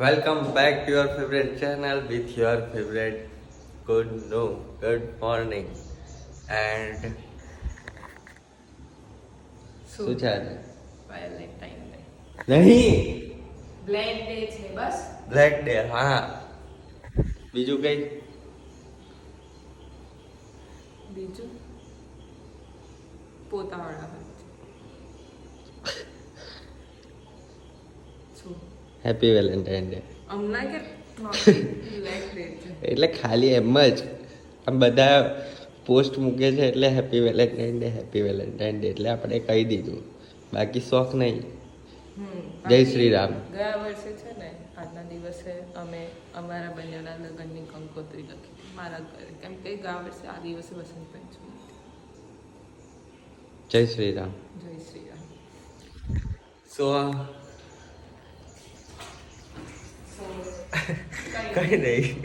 Welcome back to your favorite channel with your favorite good no good morning and શું Valentine day નહીં black day છે બસ black day હા બીજું કઈ બીજું હોય છે શું હેપી વેલેન્ટાઇન ડે એટલે ખાલી એમ જ. આમ બધા પોસ્ટ મૂકે છે એટલે happy Valentine day happy Valentine day એટલે આપણે કહી દીધું. બાકી શોખ નહીં. જય શ્રી રામ. ગયા વર્ષે છે ને આજના દિવસે અમે અમારા બંનેના લગ્નની કંકોત્રી લખી મારા ઘરે. કેમ કે ગયા વર્ષે આ દિવસે વસંત પંચમી જય શ્રી રામ. જય શ્રી રામ. સો કઈ નહીં.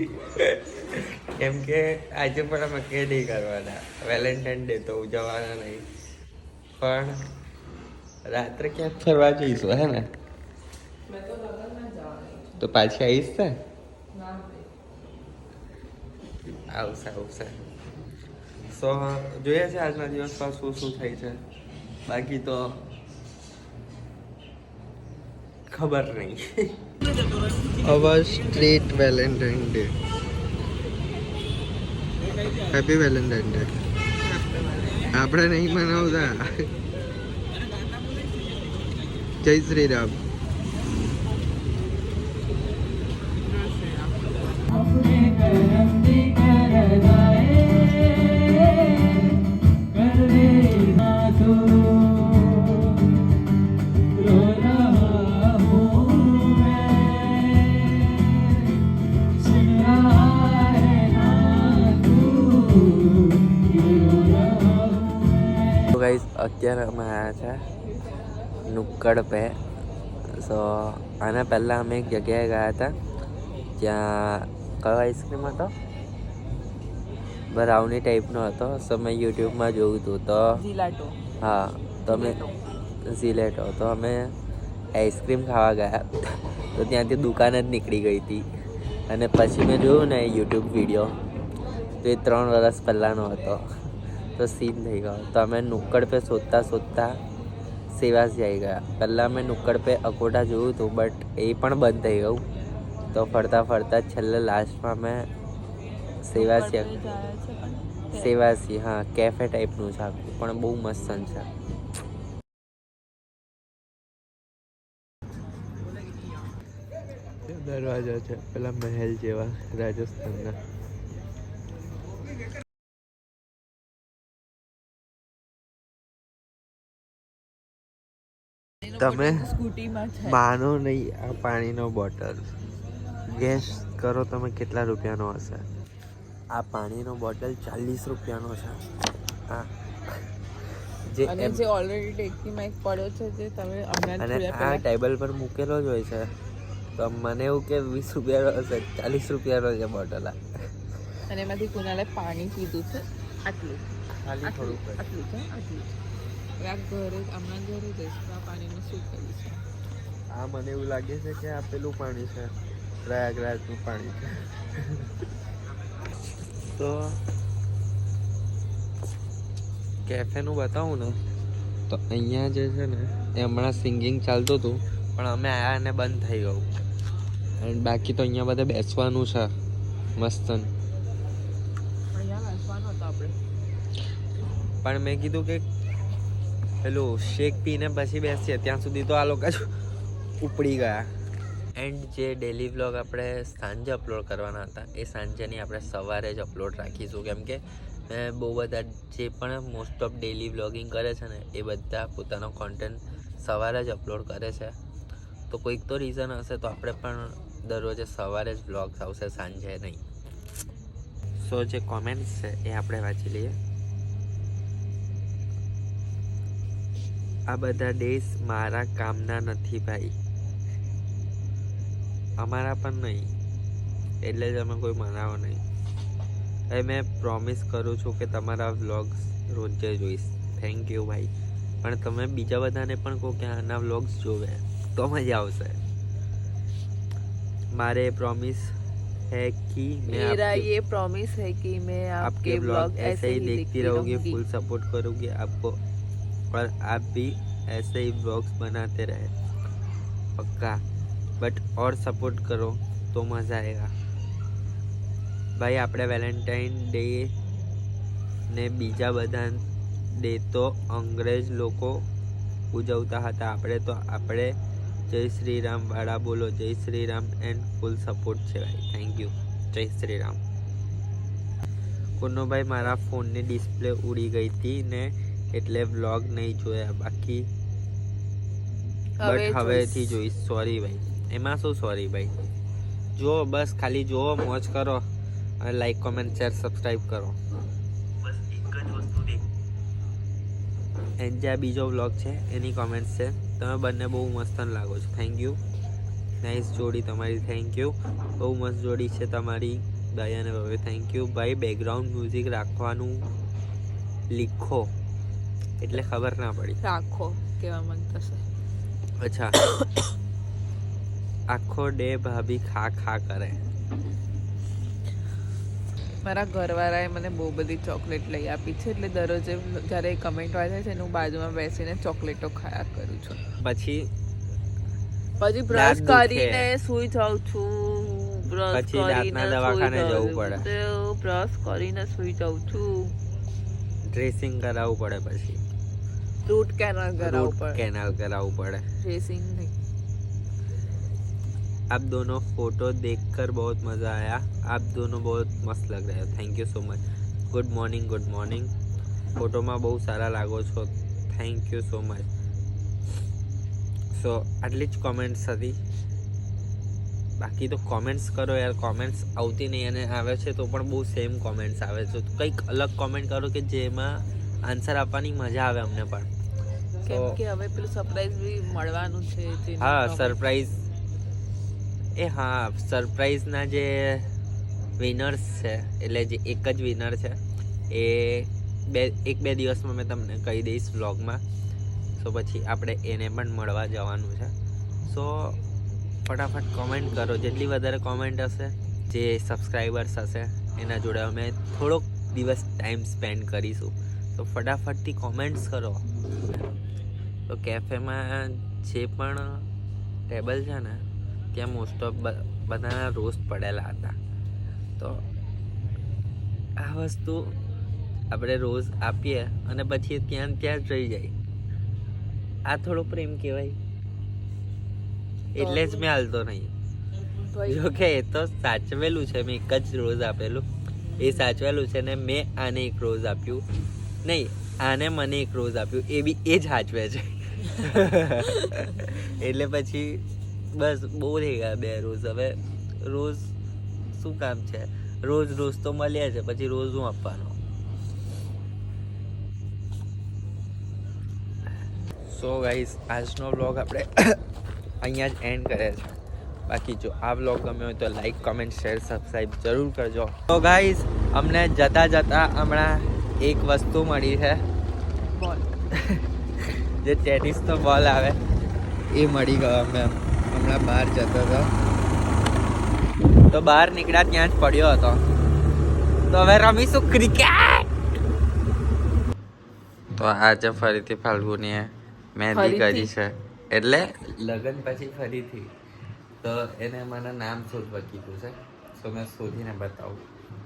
કેમ કે આજે પણ અમે કે નહીં કરવાના. વેલેન્ટાઇન ડે તો ઉજવવાના નહીં. પણ રાત્રે ક્યાંક ફરવા જઈશું હે ને? તો પાછી આવીશ ને. આવશે આવશે. સો જોઈએ છે આજના દિવસમાં શું શું થાય છે. બાકી તો ખબર નહીં. Our street Valentine day. Happy Valentine day આપણે નહીં મનાવતા. જય શ્રી રામ. અત્યારે અમે આવ્યા છે નુક્કડ પે. સો આના પહેલાં અમે એક જગ્યાએ ગયા હતા. ત્યાં કયો આઈસ્ક્રીમ હતો? બ્રાઉની ટાઈપનો હતો. સો મેં યુટ્યુબમાં જોયું હતું તો હા તો અમે ઝીલેટો તો અમે આઈસ્ક્રીમ ખાવા ગયા. તો ત્યાંથી દુકાન જ નીકળી ગઈ હતી. અને પછી મેં જોયું ને યુટ્યુબ વીડિયો તો એ ત્રણ વર્ષ પહેલાંનો હતો. તો સીન થઈ ગયો તો અમે નુક્કડ પે શોધતા શોધતા સેવાસ જઈ ગયા. પહેલાં મેં નુક્કડ પે અકોટા જોયું હતું બટ એ પણ બંધ થઈ ગયું. તો ફરતા ફરતા છેલ્લે લાસ્ટમાં મેં સેવાસી સેવાસી હા કેફે ટાઈપનું છે આખું. પણ બહુ મસ્ત છે. દરવાજા છે પેલા મહેલ જેવા રાજસ્થાનના. તમે સ્કૂટીમાં છે માનો નહીં આ પાણીનો બોટલ. ગેસ કરો તમે કેટલા રૂપિયાનો હશે? આ પાણીનો બોટલ ચાલીસ રૂપિયાનો છે. હા જે અને જે ઓલરેડી ટેકીમાં એક પડ્યો છે જે તમે હમણાં અને આ ટેબલ પર મૂકેલો જ હોય છે. તો મને એવું કે વીસ રૂપિયાનો હશે ચાલીસ રૂપિયાનો છે બોટલ અને એમાંથી કુનાલે પાણી પીધું છે? આટલું. ખાલી આટલું આટલું છે આટલું હવે આ ઘરે હમણાં ઘરે જઈશું આ પાણીનું શું કરીશું? આ મને એવું લાગે છે કે આ પેલું પાણી છે પ્રયાગરાજનું પાણી છે. તો કેફેનું બતાવું ને તો અહીંયા જે છે ને એ હમણાં સિંગિંગ ચાલતું હતું પણ અમે આવ્યા અને બંધ થઈ ગયું. અને બાકી તો અહીંયા બધે બેસવાનું છે મસ્તન પણ મેં કીધું કે પેલું શેક પીને પછી બેસીએ. ત્યાં સુધી તો આ લોકો જ ઉપડી ગયા. એન્ડ જે ડેલી વ્લોગ આપણે સાંજે અપલોડ કરવાના હતા એ સાંજેની આપણે સવારે જ અપલોડ રાખીશું. કેમ કે મેં બહુ બધા જે પણ મોસ્ટ ઓફ ડેલી વ્લોગિંગ કરે છે ને એ બધા પોતાનો કોન્ટેન્ટ સવારે જ અપલોડ કરે છે. તો કોઈક તો રીઝન હશે તો આપણે પણ દરરોજે સવારે જ વ્લોગ્સ આવશે સાંજે નહીં. સો જે કોમેન્ટ્સ છે એ આપણે વાંચી લઈએ. આ બધા ડેઝ મારા કામના નથી ભાઈ અમારા પણ નહીં એટલે જ અમે કોઈ મનાવો નહીં હવે મેં પ્રોમિસ કરું છું કે તમારા વ્લોગ્સ રોજે જોઈશ થેન્ક યુ ભાઈ પણ તમે બીજા બધાને પણ કહો કે આના વ્લોગ્સ જોવે તો મજા આવશે मारे प्रॉमिस है कि मैं मेरा आपके, ये प्रॉमिस है कि मैं आपके आपके ब्लॉग ब्लॉग ऐसे ही देखती रहूंगी रहूंगी। फुल सपोर्ट करूंगी आपको और आप भी ऐसे ही ब्लॉग्स बनाते रहे पक्का बट और सपोर्ट करो तो मज़ा आएगा ભાઈ આપણે વેલેન્ટાઇન ડે ને બીજા બધા ડે તો અંગ્રેજ લોકો ઉજવતા હતા આપણે તો આપણે જય શ્રી રામ વાળા બોલો જય Shri Ram and full support છે ભાઈ થેન્ક યુ જય શ્રી રામ કોનો ભાઈ મારા ફોનની ડિસ્પ્લે ઉડી ગઈ હતી ને એટલે વ્લોગ નહીં જોયા બાકી બટ હવેથી જોઈશ. સોરી ભાઈ. એમાં શું સોરી ભાઈ? જો બસ ખાલી જુઓ મોજ કરો અને લાઈક કોમેન્ટ શેર સબસ્ક્રાઈબ કરો. બસ એક જ આ બીજો વ્લોગ છે એની કોમેન્ટ છે. તમે બંને બહુ મસ્ત લાગો છો. થેન્ક યુ નાઇસ જોડી તમારી થેન્ક યુ બહુ મસ્ત જોડી છે તમારી. ભાઈ અને હવે થેન્ક યુ ભાઈ બેકગ્રાઉન્ડ મ્યુઝિક રાખવાનું. લીખો. એટલે ખબર ના પડી. રાખો કેવા માંગતા છે અચ્છા. આખો ડે ભાભી ખા ખા કરે. મારા ઘરવાળાએ મને બહુ બધી ચોકલેટ લઈ આપી છે એટલે દરરોજે જ્યારે કમેન્ટ વાંચે છે હું બાજુમાં બેસીને ચોકલેટો ખાયા કરું છું. પછી પછી બ્રશ કરીને સુઈ જાઉં છું. બ્રશ કરીને દવાખાને જવું પડે. બ્રશ કરીને સુઈ જાઉં છું. ડ્રેસિંગ કરાવવું પડે પછી રૂટ કેનલ કરાવવું રૂટ પડે કેનાલ કરાવવું પડે ડ્રેસિંગ નહીં आप दोनों फोटो देखकर बहुत मज़ा आया आप दोनों बहुत मस्त लग रहे हो thank you so much good morning good morning ફોટોમાં બહુ સારા લાગો છો thank you so much so આટલી જ કોમેન્ટ્સ હતી બાકી તો કોમેન્ટ્સ કરો યાર કોમેન્ટ્સ આવતી નહીં અને આવે છે તો પણ બહુ સેમ કોમેન્ટ્સ આવે છે. તો કંઈક અલગ કોમેન્ટ કરો કે જેમાં આન્સર આપવાની મજા આવે અમને પણ. કેમ કે હવે પેલું સરપ્રાઈઝ બી મળવાનું છે હા સરપ્રાઈઝ એ હા સરપ્રાઈઝના જે વિનર્સ છે એટલે જે એક જ વિનર છે એ બે એક બે દિવસમાં મેં તમને કહી દઈશ વ્લોગમાં સો પછી આપણે એને પણ મળવા જવાનું છે. સો ફટાફટ કોમેન્ટ કરો. જેટલી વધારે કોમેન્ટ હશે, જે સબસ્ક્રાઈબર્સ હશે, એના જોડે અમે થોડોક દિવસ ટાઈમ સ્પેન્ડ કરીશું. તો ફટાફટથી કોમેન્ટ્સ કરો. તો કેફેમાં જે પણ ટેબલ છે ને, ત્યાં મોસ્ટ ઓફ બધાના રોસ્ટ પડેલા હતા. તો આ વસ્તુ આપણે રોઝ આપીએ અને પછી ત્યાં ત્યાં જ રહી જાય. આ થોડો પ્રેમ કહેવાય. એટલે જ મેં હાલતો નહીં. જો કે એ તો સાચવેલું છે મેં એક જ રોજ આપેલું. એ સાચવેલું છે ને મેં આને એક રોજ આપ્યું. નહીં આને મને એક રોજ આપ્યું. એ બી એ જ સાચવે છે. એટલે પછી બસ બહુ થઈ ગયા બે રોજ. હવે રોજ શું કામ છે? રોજ રોજ તો મળ્યા છે પછી રોજ હું આપવાનો. સો ગાઈઝ આજનો બ્લોગ આપણે અહીંયા જ એન્ડ કરે છે. બાકી જો આ બ્લોગ ગમ્યો હોય તો લાઈક કોમેન્ટ શેર સબસ્ક્રાઈબ જરૂર કરજો. તો ગાઈઝ અમને જતા જતા હમણાં એક વસ્તુ મળી છે. બોલ જે ટેનિસનો બોલ આવે એ મળી ગયો અમે હમણાં બહાર જતો હતો. તો બહાર નીકળ્યા ત્યાં જ પડ્યો હતો. તો હવે રમીશું ક્રિકેટ તો આજે ફરીથી ફાલ્ગુનીએ મહેંદી? કરી છે. એટલે લગ્ન પછી ફરીથી. તો એને મને નામ શોધવા કીધું છે. તો મેં શોધીને બતાવું.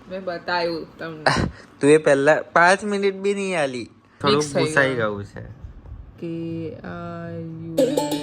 મેં બતાવ્યું તમને. તું એ પહેલા પાંચ મિનિટ બી નહીં આલી. થોડું Mix ગયું. છે. કે આઈ